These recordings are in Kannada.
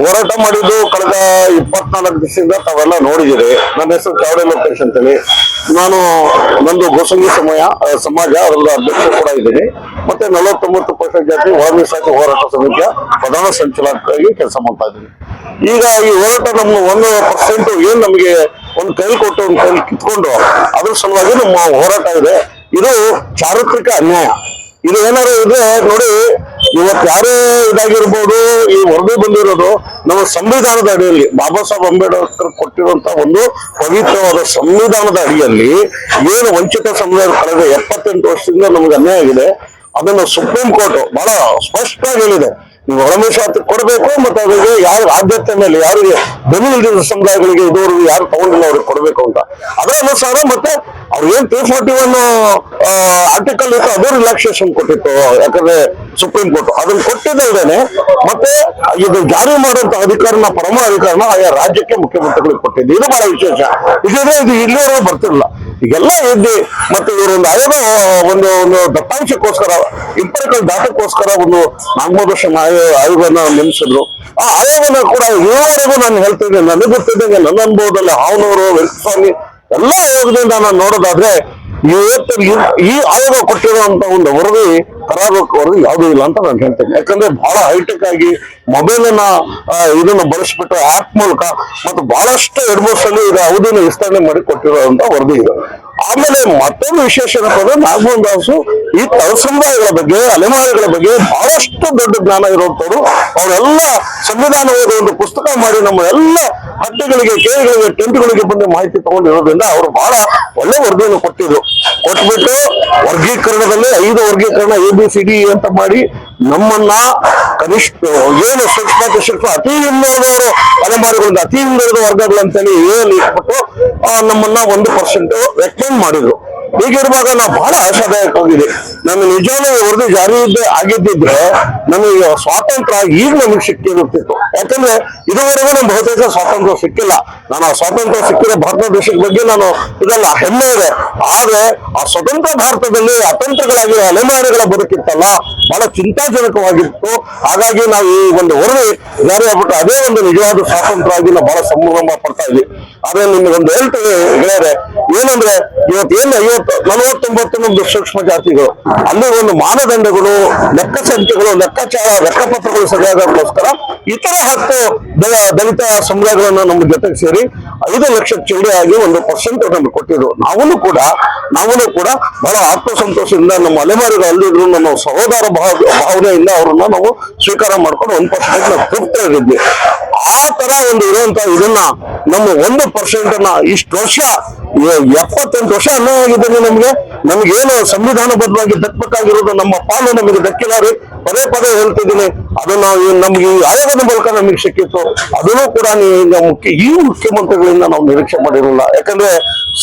ಹೋರಾಟ ಮಾಡಿದ್ದು ಕಳೆದ ಇಪ್ಪತ್ನಾಲ್ಕು ದಿವಸದಿಂದ ತಾವೆಲ್ಲ ನೋಡಿದಿರಿ ನನ್ನ ಹೆಸರು ಕಾವಡೆ ಲೋಕೇಶ್ ಅಂತೇಳಿ. ನಾನು ನಂದು ಗೋಸಂಗಿ ಸಮಯ ಸಮಾಜ ಅದರ ಅಧ್ಯಕ್ಷ ಕೂಡ ಇದ್ದೀನಿ. ಮತ್ತೆ ನಲವತ್ತೊಂಬತ್ತು ಪರ್ಸೆಂಟ್ ಜಾತಿ ಒಳ ಮೀಸಲಾತಿ ಹೋರಾಟ ಸಮಿತಿಯ ಪ್ರಧಾನ ಸಂಚಾಲಕರಾಗಿ ಕೆಲಸ ಮಾಡ್ತಾ ಇದ್ದೀನಿ. ಈಗ ಈ ಹೋರಾಟ ನಮ್ಮ ಒಂದು ಪರ್ಸೆಂಟ್ ಏನ್ ನಮಗೆ ಒಂದು ಕೈಲಿ ಕೊಟ್ಟು, ಒಂದು ಕೈಲಿ ಕಿತ್ಕೊಂಡು, ಅದ್ರ ಸಲುವಾಗಿ ನಮ್ಮ ಹೋರಾಟ ಇದೆ. ಇದು ಚಾರಿತ್ರಿಕ ಅನ್ಯಾಯ. ಇದು ಏನಾದ್ರು ಇದೆ ನೋಡಿ, ಇವತ್ತು ಯಾರೇ ಇದಾಗಿರ್ಬೋದು, ಈ ವರದಿ ಬಂದಿರೋದು ನಮ್ಮ ಸಂವಿಧಾನದ ಅಡಿಯಲ್ಲಿ. ಬಾಬಾ ಸಾಹೇಬ್ ಅಂಬೇಡ್ಕರ್ ಕೊಟ್ಟಿರುವಂತ ಒಂದು ಪವಿತ್ರವಾದ ಸಂವಿಧಾನದ ಅಡಿಯಲ್ಲಿ ಏನು ವಂಚಿತ ಸಮುದಾಯ ಕಳೆದ ಎಪ್ಪತ್ತೆಂಟು ವರ್ಷದಿಂದ ನಮ್ಗೆ ಅನ್ಯಾಯ ಆಗಿದೆ. ಅದನ್ನು ಸುಪ್ರೀಂ ಕೋರ್ಟ್ ಬಹಳ ಸ್ಪಷ್ಟವಾಗಿ ಹೇಳಿದೆ. ನೀವು ಒಳ ಕೊಡಬೇಕು ಮತ್ತೆ ಅವರಿಗೆ ಯಾರು ಆದ್ಯತೆ ಮೇಲೆ ಯಾರಿಗೆ ಬೆನ್ನೆಲುಬಿದ ಸಮುದಾಯಗಳಿಗೆ ಇದುವರೆಗೂ ಯಾರು ತಗೊಂಡಿಲ್ಲ ಅವ್ರಿಗೆ ಕೊಡಬೇಕು ಅಂತ. ಅದರ ಅನುಸಾರ ಮತ್ತೆ ಅವ್ರು ಏನ್ ತ್ರೀ ಫಾರ್ಟಿ ಒನ್ ಆರ್ಟಿಕಲ್ ಇತ್ತು ಅದು ರಿಲ್ಯಾಕ್ಸೇಷನ್ ಕೊಟ್ಟಿತ್ತು. ಯಾಕಂದ್ರೆ ಸುಪ್ರೀಂ ಕೋರ್ಟ್ ಅದನ್ನ ಕೊಟ್ಟಿದ್ದೇನೆ ಮತ್ತೆ ಇದು ಜಾರಿ ಮಾಡುವಂತ ಅಧಿಕಾರನ ಪರಮ ಅಧಿಕಾರನ ಆಯಾ ರಾಜ್ಯಕ್ಕೆ ಮುಖ್ಯಮಂತ್ರಿಗಳಿಗೆ ಕೊಟ್ಟಿದ್ದು. ಇದು ಬಹಳ ವಿಶೇಷ. ಇದ್ರೆ ಇದು ಇಲ್ಲಿವರೆಗೂ ಬರ್ತಿರಲಿಲ್ಲ. ಈಗೆಲ್ಲ ಎದ್ದು ಮತ್ತೆ ಇವರು ಒಂದು ಆಯೋಗ ಒಂದು ಒಂದು ದತ್ತಾಂಶಕ್ಕೋಸ್ಕರ, ಇಂಪರಿಕಲ್ ಡಾಟಕ್ಕೋಸ್ಕರ ಒಂದು ಆಯೋ- ಆಯೋಗನ ನೇಮಿಸಿದ್ರು. ಆ ಆಯೋಗನ ಕೂಡ ಇದುವರೆಗೂ ನಾನು ಹೇಳ್ತಿದ್ದೆ, ನನಗೆ ಗೊತ್ತಿದ್ದಂಗೆ ನನ್ನ ಅನುಭವದಲ್ಲಿ ಹಾವನವರು ವೆಂಕಟಸ್ವಾಮಿ ಎಲ್ಲ ಆಯೋಗದಿಂದ ನಾನು ನೋಡೋದಾದ್ರೆ ಇವತ್ತು ಈ ಆಯೋಗ ಕೊಟ್ಟಿರುವಂತ ಒಂದು ವರದಿ ಕರಾರುಕ ವರದಿ ಯಾವುದೂ ಇಲ್ಲ ಅಂತ ನಾನು ಹೇಳ್ತೇನೆ. ಯಾಕಂದ್ರೆ ಬಹಳ ಹೈಟೆಕ್ ಆಗಿ ಮೊಬೈಲ್ ಅನ್ನ ಇದನ್ನ ಬಳಸ್ಬಿಟ್ಟು ಆಪ್ ಮೂಲಕ ಮತ್ತು ಬಹಳಷ್ಟು ಎಡ್ಬೋಸ್ ಅಲ್ಲಿ ಇದು ಅವಧಿನ ವಿಸ್ತರಣೆ ಮಾಡಿ ಕೊಟ್ಟಿರುವಂತ ವರದಿ ಇದೆ. ಆಮೇಲೆ ಮತ್ತೊಂದು ವಿಶೇಷ ಏನಪ್ಪ ಅಂದ್ರೆ ನಾಗಮೋಹನ್ ದಾಸು ಈ ತಳಸಂಬಾಯಿಗಳ ಬಗ್ಗೆ, ಅಲೆಮಾರಿಗಳ ಬಗ್ಗೆ ಬಹಳಷ್ಟು ದೊಡ್ಡ ಜ್ಞಾನ ಇರುವಂತವ್ರು. ಅವರೆಲ್ಲ ಸಂವಿಧಾನವಾದ ಒಂದು ಪುಸ್ತಕ ಮಾಡಿ ನಮ್ಮ ಎಲ್ಲ ಹಟ್ಟಿಗಳಿಗೆ, ಕೇಳಿಗಳಿಗೆ, ಟೆಂಟ್ಗಳಿಗೆ ಬಂದು ಮಾಹಿತಿ ತಗೊಂಡಿರೋದ್ರಿಂದ ಅವರು ಬಹಳ ಒಳ್ಳೆ ವರದಿಯನ್ನು ಕೊಟ್ಟಿದ್ರು. ಕೊಟ್ಬಿಟ್ಟು ವರ್ಗೀಕರಣದಲ್ಲಿ ಐದು ವರ್ಗೀಕರಣ ಎ ಬಿ ಸಿ ಡಿ ಅಂತ ಮಾಡಿ ನಮ್ಮನ್ನ ಕನಿಷ್ಠ ಏನು ಸೂಕ್ಷ್ಮ ಸೂಕ್ಷ್ಮ ಅತಿ ಹಿಂದುಳಿದವರು ಅಲೆಮಾರಿಗಳಿಂದ ಅತಿ ಹಿಂದುಳಿದ ವರ್ಗಗಳು ಅಂತೇಳಿ ಏನು ಇಟ್ಬಿಟ್ಟು ನಮ್ಮನ್ನ ಒಂದು ಪರ್ಸೆಂಟ್ ರೆಕಮೆಂಡ್ ಮಾಡಿದ್ರು. ಹೀಗಿರುವಾಗ ನಾವು ಬಹಳ ಆಶಾದಾಯಕವಾಗಿದೆ ನಮ್ಮ ನಿಜವಾಗ್ಲೂ ಈ ವರದಿ ಜಾರಿ ಆಗಿದ್ದಿದ್ರೆ ನಮಗೆ ಸ್ವಾತಂತ್ರ್ಯ ಈಗ ನಮಗೆ ಸಿಕ್ಕಿರುತ್ತಿತ್ತು ಯಾಕಂದ್ರೆ ಇದುವರೆಗೂ ನಮ್ಗೆ ಬಹುತೇಕ ಸ್ವಾತಂತ್ರ್ಯ ಸಿಕ್ಕಿಲ್ಲ. ನಾನು ಆ ಸ್ವಾತಂತ್ರ್ಯ ಸಿಕ್ಕಿರೋ ಭಾರತ ದೇಶದ ಬಗ್ಗೆ ನಾನು ಇದೆಲ್ಲ ಹೆಮ್ಮೆ ಇದೆ. ಆದ್ರೆ ಆ ಸ್ವತಂತ್ರ ಭಾರತದಲ್ಲಿ ಅತಂತ್ರಗಳಾಗಿ ಅಲೆಮಾರಿಗಳ ಬದುಕಿತ್ತಲ್ಲ, ಬಹಳ ಚಿಂತಾಜನಕವಾಗಿತ್ತು. ಹಾಗಾಗಿ ನಾವು ಈ ಒಂದು ವರದಿ ಜಾರಿ ಆಗ್ಬಿಟ್ಟು ಅದೇ ಒಂದು ನಿಜವಾದ ಸ್ವಾತಂತ್ರ್ಯ ಆಗಿ ನಾವು ಬಹಳ ಸಂಭ್ರಮ ಪಡ್ತಾ ಇದ್ವಿ. ಆದ್ರೆ ನಿಮ್ಗೆ ಒಂದು ಹೇಳ್ತೇವೆ ಗೆಳೆಯರೆ, ಏನಂದ್ರೆ ಇವತ್ತು ಏನು ಐವತ್ತು ನಲವತ್ತೊಂಬತ್ತು ನಮ್ದು ಸೂಕ್ಷ್ಮ ಜಾತಿಗಳು. ಅಲ್ಲಿ ಒಂದು ಮಾನದಂಡಗಳು ಲೆಕ್ಕ ಸಂಖ್ಯೆಗಳು ಲೆಕ್ಕಾಚಾರ, ಲೆಕ್ಕಪತ್ರಗಳು ಸರಿಯಾಗೋಸ್ಕರ ಇತರ ಹತ್ತು ದಲಿತ ಸಮುದಾಯಗಳನ್ನು ನಮ್ಮ ಜೊತೆಗೆ ಸೇರಿ ಐದು ಲಕ್ಷ ಚಿಲ್ಲರೆಯಾಗಿ ಒಂದು ಪರ್ಸೆಂಟ್ ನಮ್ಗೆ ಕೊಟ್ಟಿದ್ರು. ನಾವೂ ಕೂಡ ನಾವೂ ಕೂಡ ಬಹಳ ಆತ್ಮಸಂತೋಷದಿಂದ ನಮ್ಮ ಅಲೆಮಾರಿಗಳು ಅಲ್ಲಿದ್ರು ನಮ್ಮ ಸಹೋದರ ಭಾವ, ಭಾವನೆಯಿಂದ ಅವರನ್ನ ನಾವು ಸ್ವೀಕಾರ ಮಾಡ್ಕೊಂಡು ಒಂದು ಪರ್ಸೆಂಟ್ ನಾವು ತೃಪ್ತರಾಗಿದ್ವಿ ಆ ತರ ಒಂದು ಇರುವಂತ ಇದನ್ನ ನಮ್ಮ ಒಂದು ಪರ್ಸೆಂಟ್ ಅನ್ನ ಇಷ್ಟು ವರ್ಷ ಎಪ್ಪತ್ತೆಂಟು ವರ್ಷ ಅನ್ಯಾಯ ಆಗಿದೆ ನಮ್ಗೆ ನಮ್ಗೇನು ಸಂವಿಧಾನಬದ್ಧವಾಗಿ ದಕ್ಕಬೇಕಾಗಿರೋದು ನಮ್ಮ ಪಾಲು ನಮಗೆ ದಕ್ಕಿಲ್ಲ ರೀ. ಪದೇ ಪದೇ ಹೇಳ್ತಿದ್ದೀನಿ ಅದನ್ನ ನಾವು ನಮ್ಗೆ ಆಯೋಗದ ಮೂಲಕ ನಮಗೆ ಸಿಕ್ಕಿತ್ತು. ಅದನ್ನು ಕೂಡ ನೀವು ಮುಖ್ಯ, ಈ ಮುಖ್ಯಮಂತ್ರಿಗಳಿಂದ ನಾವು ನಿರೀಕ್ಷೆ ಮಾಡಿರಲಿಲ್ಲ ಯಾಕಂದ್ರೆ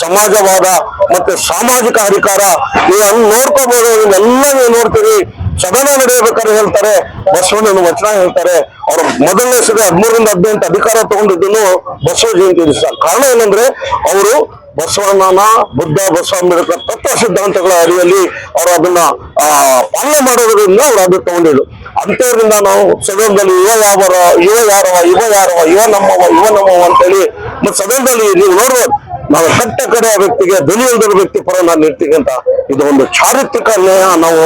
ಸಮಾಜವಾದ ಮತ್ತೆ ಸಾಮಾಜಿಕ ಅಧಿಕಾರ ನೀವು ಹಂಗ್ ನೋಡ್ಕೋಬಹುದು ಎಲ್ಲ ನೀವು ನೋಡ್ತೀರಿ. ಸದನ ನಡೆಯಬೇಕಾದ್ರೆ ಹೇಳ್ತಾರೆ ಬಸವಣ್ಣನ ವಚನ ಹೇಳ್ತಾರೆ. ಅವ್ರು ಮೊದಲನೇ ಸರಿ ಹದಿಮೂರರಿಂದ ಹದಿನೆಂಟು ಅಧಿಕಾರ ತಗೊಂಡಿದ್ದನ್ನು ಬಸವ ಜಯಂತಿ ದಿವಸ. ಕಾರಣ ಏನಂದ್ರೆ, ಅವರು ಬಸವಣ್ಣನ ಬುದ್ಧ ಬಸವ ಅಂಬೇಡ್ಕರ್ ತತ್ವ ಸಿದ್ಧಾಂತಗಳ ಅಡಿಯಲ್ಲಿ ಅವರು ಅದನ್ನ, ಆ, ಪಾಲನೆ ಮಾಡೋದ್ರಿಂದ ಅವ್ರು ಅದು ತಗೊಂಡಿದ್ರು. ಅಂತವ್ರಿಂದ ನಾವು ಸದನದಲ್ಲಿ ಇವ ಯಾವರ ಇವ ಯಾರವ ಇವ ಯಾರವ ಇವ ನಮ್ಮವ ಇವ ನಮ್ಮವ ಅಂತೇಳಿ, ಮತ್ತೆ ಸದನದಲ್ಲಿ ನೀವು ನೋಡ್ಬೋದು ನಾವು ಕಟ್ಟ ಕಡೆ ವ್ಯಕ್ತಿಗೆ ಇಲ್ದಿರೋ ವ್ಯಕ್ತಿ ಪರ ನಾನು ಇರ್ತೀನಿ ಅಂತ ಇದು ಒಂದು ಚಾರಿತ್ರಿಕ ನ್ಯಾಯ ನಾವು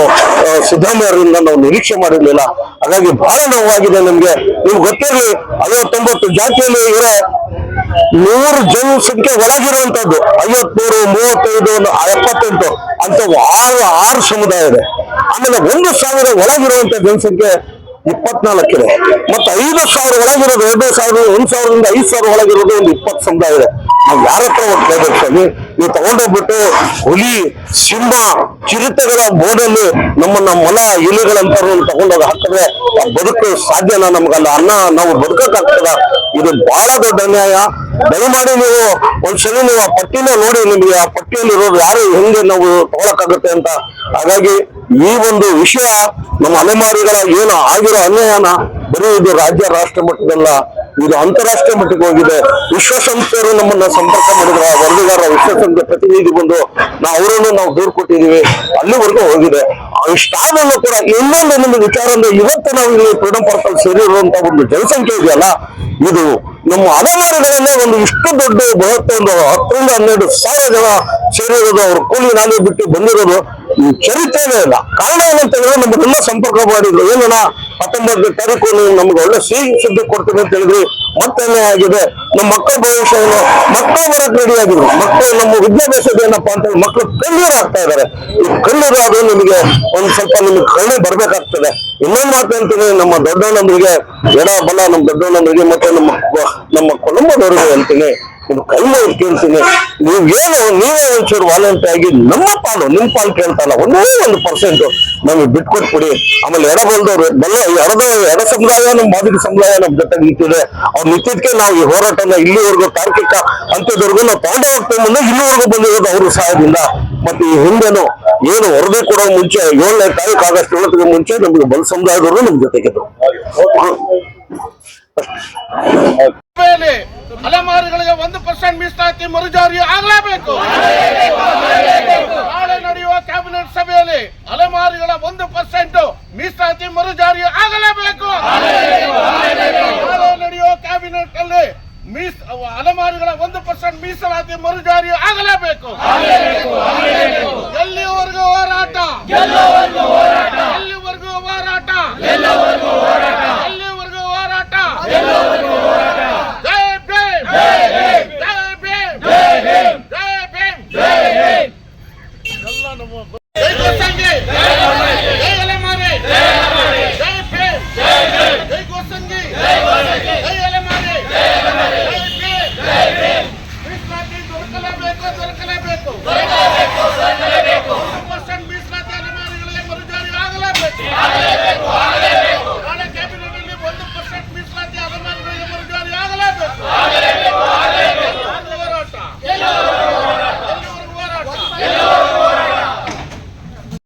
ಸಿದ್ದರಾಮಯ್ಯರಿಂದ ನಾವು ನಿರೀಕ್ಷೆ ಮಾಡಿರ್ಲಿಲ್ಲ. ಹಾಗಾಗಿ ಬಹಳ ನೋವಾಗಿದೆ ನಮ್ಗೆ. ನೀವು ಗೊತ್ತಿರಲಿ, ಐವತ್ತೊಂಬತ್ತು ಜಾತಿಯಲ್ಲಿ ಇರೋ ನೂರು ಜನಸಂಖ್ಯೆ ಒಳಗಿರುವಂತದ್ದು ಐವತ್ಮೂರು, ಮೂವತ್ತೈದು ಒಂದು ಎಪ್ಪತ್ತೆಂಟು, ಅಂತ ಆರು ಆರು ಸಮುದಾಯ ಇದೆ. ಆಮೇಲೆ ಒಂದು ಸಾವಿರ ಒಳಗಿರುವಂತ ಜನಸಂಖ್ಯೆ ಇಪ್ಪತ್ನಾಲ್ಕಿದೆ. ಮತ್ತೆ ಐದು ಸಾವಿರ ಒಳಗಿರೋದು, ಎರಡು ಸಾವಿರ, ಒಂದು ಸಾವಿರದಿಂದ ಐದು ಸಾವಿರ ಒಳಗಿರೋದು ಒಂದು ಇಪ್ಪತ್ತು ಸಮುದಾಯ ಇದೆ. ನಾವು ಯಾರ ಹತ್ರ ಹೋಗಿ ಕೇಳ್ಬೇಕು ಸ್ವಾಮಿ ನೀವು ತಗೊಂಡೋಗ್ಬಿಟ್ಟು ಹುಲಿ, ಸಿಂಹ ಚಿರತೆಗಳ ಬೋರ್ಡಲ್ಲಿ ನಮ್ಮನ್ನ ಮೊಲ ಇಲಿಗಳಂತ ತಗೊಂಡೋಗಿ ಹಾಕಿದ್ರೆ ಬದುಕು ಸಾಧ್ಯನಾ ನಮ್ಗಲ್ಲ ಅನ್ನ ನಾವು ಬದುಕಕ್ಕಾಗ್ತದ? ಇದು ಬಹಳ ದೊಡ್ಡ ಅನ್ಯಾಯ ದಯಮಾಡಿ ನೀವು ಒಂದ್ಸಲಿ ನೀವು ಆ ಪಟ್ಟಿನ ನೋಡಿ ನಿಮಗೆ ಆ ಪಟ್ಟಿಯಲ್ಲಿ ಇರೋರು ಯಾರು ಹೆಂಗೆ ನಾವು ತಗೊಳಕ್ಕಾಗುತ್ತೆ ಅಂತ. ಹಾಗಾಗಿ ಈ ಒಂದು ವಿಷಯ ನಮ್ಮ ಅಲೆಮಾರಿಗಳ ಏನು ಆಗಿರೋ ಅನ್ಯಾಯನ ಬರೀ ಇದು ರಾಜ್ಯ, ರಾಷ್ಟ್ರ ಮಟ್ಟದಲ್ಲ ಇದು ಅಂತಾರಾಷ್ಟ್ರೀಯ ಮಟ್ಟಕ್ಕೆ ಹೋಗಿದೆ. ವಿಶ್ವಸಂಸ್ಥೆಯವರು ನಮ್ಮನ್ನ ಸಂಪರ್ಕ ಮಾಡಿದ್ರು. ಆ ವರದಿಗಾರ ವಿಶ್ವಸಂಸ್ಥೆ ಪ್ರತಿನಿಧಿ ಬಂದು ನಾವು ಅವರನ್ನು ನಾವು ದೂರು ಕೊಟ್ಟಿದೀವಿ ಅಲ್ಲಿವರೆಗೂ ಹೋಗಿದೆ. ಇಷ್ಟಾದಲ್ಲೂ ಕೂಡ ಇನ್ನೊಂದು ಒಂದು ವಿಚಾರ ಅಂದ್ರೆ ಇವತ್ತು ನಾವು ಇಲ್ಲಿ ಫ್ರೀಡಂ ಪಾರ್ಕ್ ಅಲ್ಲಿ ಸೇರಿರುವಂತ ಒಂದು ಜನಸಂಖ್ಯೆ ಇದೆಯಲ್ಲ, ಇದು ನಮ್ಮ ಅಲೆಮಾರಿಗಳಲ್ಲೇ ಒಂದು ಇಷ್ಟು ದೊಡ್ಡ ಬೃಹತ್ ಒಂದು ಹತ್ತರಿಂದ ಹನ್ನೆರಡು ಸಾವಿರ ಜನ ಸೇರಿರೋದು, ಅವ್ರ ಕೂಲಿ ನಾನೇ ಬಿಟ್ಟು ಬಂದಿರೋದು ಈ ಚರಿತ್ರೆನೇ ಇಲ್ಲ ಕಾರಣ ಏನಂತ ಹೇಳಿದ್ರೆ ನಮ್ಮನ್ನೆಲ್ಲ ಸಂಪರ್ಕ ಮಾಡಿದ್ರು. ಏನಣ್ಣ? ಹತ್ತೊಂಬತ್ತನೇ ತಾರೀಕು ನೀವು ನಮ್ಗೆ ಒಳ್ಳೆ ಸಿಹಿ ಸುದ್ದಿ ಕೊಡ್ತೀನಿ ಅಂತ ಹೇಳಿದ್ರು. ಮತ್ತೇನೇ ಆಗಿದೆ? ನಮ್ಮ ಮಕ್ಕಳ ಭವಿಷ್ಯ ಏನು? ಮಕ್ಕಳು ಬರಕ್ ರೆಡಿ ಆಗಿದ್ರು. ಮಕ್ಕಳು ನಮ್ಮ ವಿದ್ಯಾಭ್ಯಾಸದ ಏನಪ್ಪ ಅಂತ ಮಕ್ಕಳು ಕಣ್ಣೀರು ಆಗ್ತಾ ಇದಾರೆ ಈ ಅದು ನಿಮಗೆ ಒಂದ್ ಸ್ವಲ್ಪ ನಿಮ್ಗೆ ಕಣ್ಣು ಬರ್ಬೇಕಾಗ್ತದೆ. ಇನ್ನೊಂದು ಮಾತು ಹೇಳ್ತೀನಿ, ನಮ್ಮ ದೊಡ್ಡಣ್ಣಂದ್ರಿಗೆ ಎಡ ಬಲ, ನಮ್ಮ ದೊಡ್ಡಣ್ಣಂದ್ರಿಗೆ ಮತ್ತೆ ನಮ್ಮ ನಮ್ಮ ಕುಟುಂಬದವ್ರಿಗೆ ಹೇಳ್ತೀನಿ. ಇದು ಕೈ ಕೇಳ್ತೀನಿ. ನೀವು ಏನು, ನೀವೇ ಒಂಚೂರು ವಾಲಂಟಿಯರ್ ಆಗಿ ನಮ್ಮ ಪಾಲು ನಿಮ್ ಪಾಲು ಕೇಳ್ತಾನ ಒಂದೇ ಒಂದು ಪರ್ಸೆಂಟ್ ನಮಗೆ ಬಿಟ್ಕೊಟ್ಬಿಡಿ ಆಮೇಲೆ ಎಡ ಬಲ್ದವ್ರು ಬಲ್ಲ ಎಡದ ಎಡ ಸಮುದಾಯ ನಮ್ಮ ಬಾಧಿಕ ಸಮುದಾಯ ನಮ್ಮ ಜೊತೆ ನಿಂತಿದೆ. ಅವ್ರು ನಿಂತಿದ್ಕೆ ನಾವು ಈ ಹೋರಾಟನ ಇಲ್ಲಿವರೆಗೂ ತಾರ್ಕಿಕ ಅಂತ್ಯದವರೆಗೂ ನಾವು ತಗೊಂಡು ಹೋಗ್ತೇವೆ ಮುಂದೆ ಇಲ್ಲಿವರೆಗೂ ಬಂದಿರೋದು ಅವ್ರ ಸಹಾಯದಿಂದ. ಮತ್ತೆ ಈ ಹಿಂದೆನು ಏನು ವರದಿ ಕೊಡೋ ಮುಂಚೆ ಏಳನೇ ತಾರೀಕು ಆಗಸ್ಟ್ ಏಳತ್ತಿಗೆ ಮುಂಚೆ ನಮ್ಗೆ ಬಲ ಸಮುದಾಯದವರು ನಮ್ ಜೊತೆಗಿದ್ರು. ಅಲೆಮಾರಿಗಳಿಗೆ ಒಂದು ಪರ್ಸೆಂಟ್ ಮೀಸಲಾತಿ ಮರುಜಾರಿ ಆಗಲೇಬೇಕು. ನಾಳೆ ನಡೆಯುವ ಕ್ಯಾಬಿನೆಟ್ ಸಭೆಯಲ್ಲಿ ಅಲೆಮಾರಿಗಳ ಒಂದು ಪರ್ಸೆಂಟ್ ಮೀಸಲಾತಿ ಮರುಜಾರಿ ಆಗಲೇಬೇಕು. ನಾಳೆ ನಡೆಯುವ ಕ್ಯಾಬಿನೆಟ್ ಅಲ್ಲಿ ಮೀಸ್ ಅಲೆಮಾರಿಗಳ ಒಂದು ಪರ್ಸೆಂಟ್ ಮೀಸಲಾತಿ ಮರುಜಾರಿ ಆಗಲೇಬೇಕು.